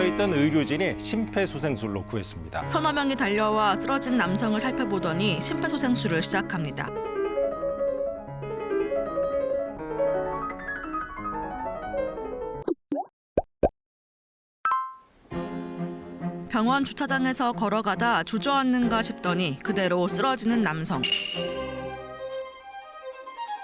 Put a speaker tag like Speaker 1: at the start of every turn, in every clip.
Speaker 1: 갇혀 있던 의료진이 심폐소생술로 구했습니다.
Speaker 2: 서너 명이 달려와 쓰러진 남성을 살펴보더니 심폐소생술을 시작합니다. 병원 주차장에서 걸어가다 주저앉는가 싶더니 그대로 쓰러지는 남성.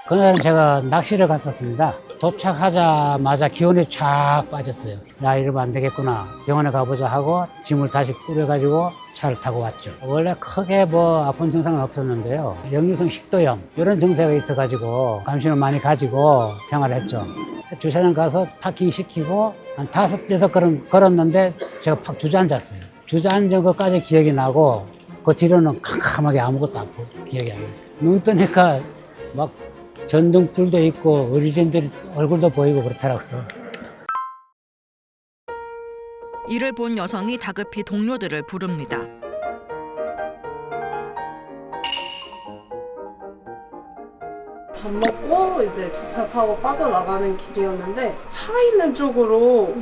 Speaker 3: 그날은 제가 낚시를 갔었습니다. 도착하자마자 기온이 쫙 빠졌어요. 나 이러면 안 되겠구나. 병원에 가보자 하고 짐을 다시 꾸려가지고 차를 타고 왔죠. 원래 크게 뭐 아픈 증상은 없었는데요. 역류성 식도염 이런 증세가 있어가지고 관심을 많이 가지고 생활을 했죠. 주차장 가서 파킹 시키고 한 다섯 여섯 걸음 걸었는데 제가 팍 주저앉았어요. 주저앉은 것까지 기억이 나고 그 뒤로는 캄캄하게 아무것도 안 보여 기억이 안 나요. 눈 뜨니까 막 전등불도 있고 의료진들이 얼굴도 보이고 그렇더라고요.
Speaker 2: 이를 본 여성이 다급히 동료들을 부릅니다.
Speaker 4: 밥 먹고 이제 주차 타고 빠져나가는 길이었는데 차 있는 쪽으로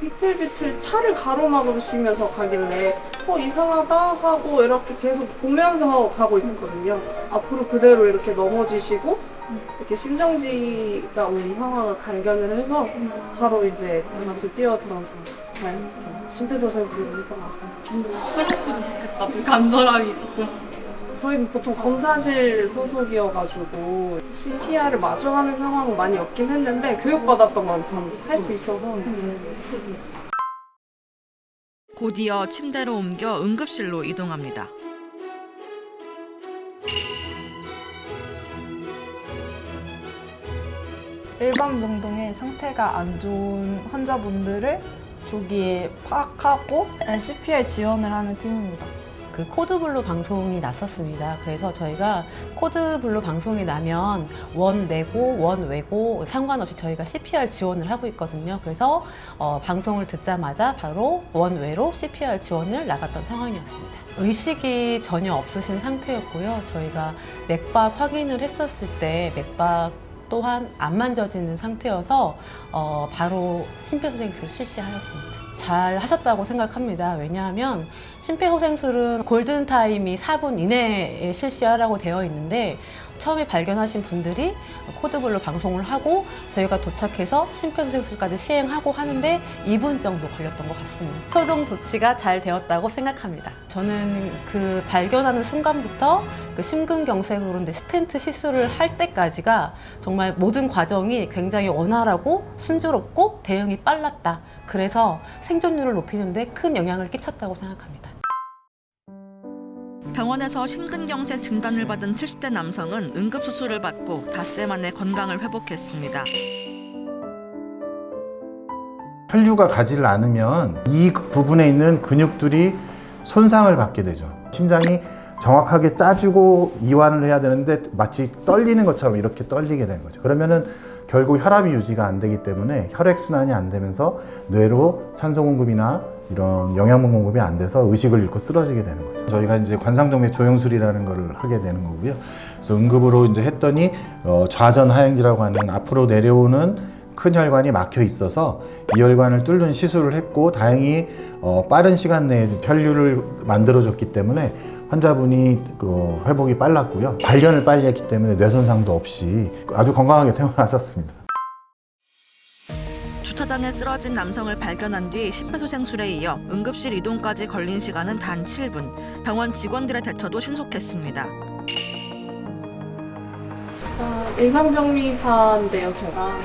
Speaker 4: 비틀비틀 차를 가로막으시면서 가길래 어 이상하다 하고 이렇게 계속 보면서 가고 있었거든요. 앞으로 그대로 이렇게 넘어지시고 이렇게 심정지가 온 상황을 발견을 해서 바로 이제 다 같이 뛰어들어서 잘 심폐소생술을 했던 것 같습니다.
Speaker 5: 하셨으면 좋겠다. 좀 간절함이 있었고.
Speaker 4: 저희는 보통 검사실 소속이어가지고 CPR을 마주하는 상황은 많이 없긴 했는데 교육받았던 건할수 있어서
Speaker 2: 곧이어 침대로 옮겨 응급실로 이동합니다.
Speaker 6: 일반 병동에 상태가 안 좋은 환자분들을 조기에 파악하고 CPR 지원을 하는 팀입니다.
Speaker 7: 그 코드블루 방송이 났었습니다. 그래서 저희가 코드블루 방송이 나면 원 내고 원 외고 상관없이 저희가 CPR 지원을 하고 있거든요. 그래서 어, 방송을 듣자마자 바로 원 외로 CPR 지원을 나갔던 상황이었습니다. 의식이 전혀 없으신 상태였고요. 저희가 맥박 확인을 했었을 때 맥박 또한 안 만져지는 상태여서 어, 바로 심폐소생술을 실시하였습니다. 잘 하셨다고 생각합니다. 왜냐하면 심폐소생술은 골든타임이 4분 이내에 실시하라고 되어 있는데 처음에 발견하신 분들이 코드블루 방송을 하고 저희가 도착해서 심폐소생술까지 시행하고 하는데 2분 정도 걸렸던 것 같습니다. 최종 조치가 잘 되었다고 생각합니다. 저는 그 발견하는 순간부터 그 심근경색으로 이제 스텐트 시술을 할 때까지가 정말 모든 과정이 굉장히 원활하고 순조롭고 대응이 빨랐다. 그래서 생존율을 높이는데 큰 영향을 끼쳤다고 생각합니다.
Speaker 2: 병원에서 심근경색 진단을 받은 70대 남성은 응급수술을 받고 닷새 만에 건강을 회복했습니다.
Speaker 8: 혈류가 가지를 않으면 이 부분에 있는 근육들이 손상을 받게 되죠. 심장이 정확하게 짜주고 이완을 해야 되는데 마치 떨리는 것처럼 이렇게 떨리게 되는 거죠. 그러면은 결국 혈압이 유지가 안 되기 때문에 혈액 순환이 안 되면서 뇌로 산소 공급이나 이런 영양분 공급이 안 돼서 의식을 잃고 쓰러지게 되는 거죠. 저희가 이제 관상동맥 조영술이라는 걸 하게 되는 거고요. 그래서 응급으로 이제 했더니 어, 좌전 하행지라고 하는 앞으로 내려오는 큰 혈관이 막혀 있어서 이 혈관을 뚫는 시술을 했고 다행히 어, 빠른 시간 내에 혈류를 만들어줬기 때문에 환자분이 그 회복이 빨랐고요. 발견을 빨리 했기 때문에 뇌 손상도 없이 아주 건강하게 퇴원하셨습니다.
Speaker 2: 주차장에 쓰러진 남성을 발견한 뒤 심폐소생술에 이어 응급실 이동까지 걸린 시간은 단 7분. 병원 직원들의 대처도 신속했습니다.
Speaker 4: 아, 인상병리사인데요, 제가.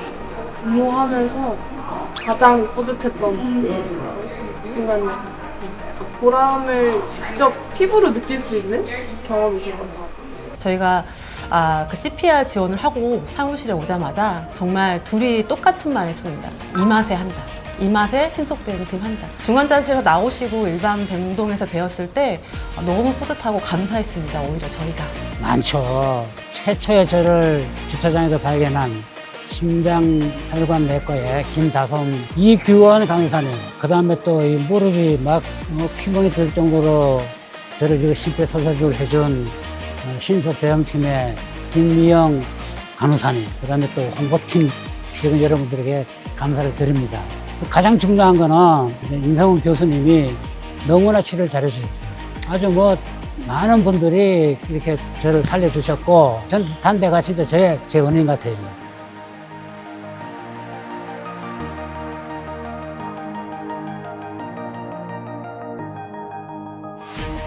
Speaker 4: 근무하면서 가장 뿌듯했던 순간이었어요. 보람을 직접 피부로 느낄 수 있는 경험이 된 것 같아요.
Speaker 7: 저희가 아, 그 CPR 지원을 하고 사무실에 오자마자 정말 둘이 똑같은 말을 했습니다. 이 맛에 한다. 이 맛에 신속대응 팀 한다. 중환자실에서 나오시고 일반 병동에서 배웠을 때 너무 뿌듯하고 감사했습니다. 오히려 저희가.
Speaker 3: 많죠. 최초에 저를 주차장에서 발견한 심장혈관 내과의 김다솜, 이규원 강의사님. 그 다음에 또 이 무릎이 막 뭐 피멍이 들 정도로 저를 이거 심폐소생술 해준 어, 신속 대응팀의 김미영 간호사님. 그 다음에 또 홍보팀 직원 여러분들에게 감사를 드립니다. 가장 중요한 거는 임성훈 교수님이 너무나 치료를 잘해주셨어요. 아주 뭐 많은 분들이 이렇게 저를 살려주셨고 전 단대가 진짜 제, 제 은인 같아요.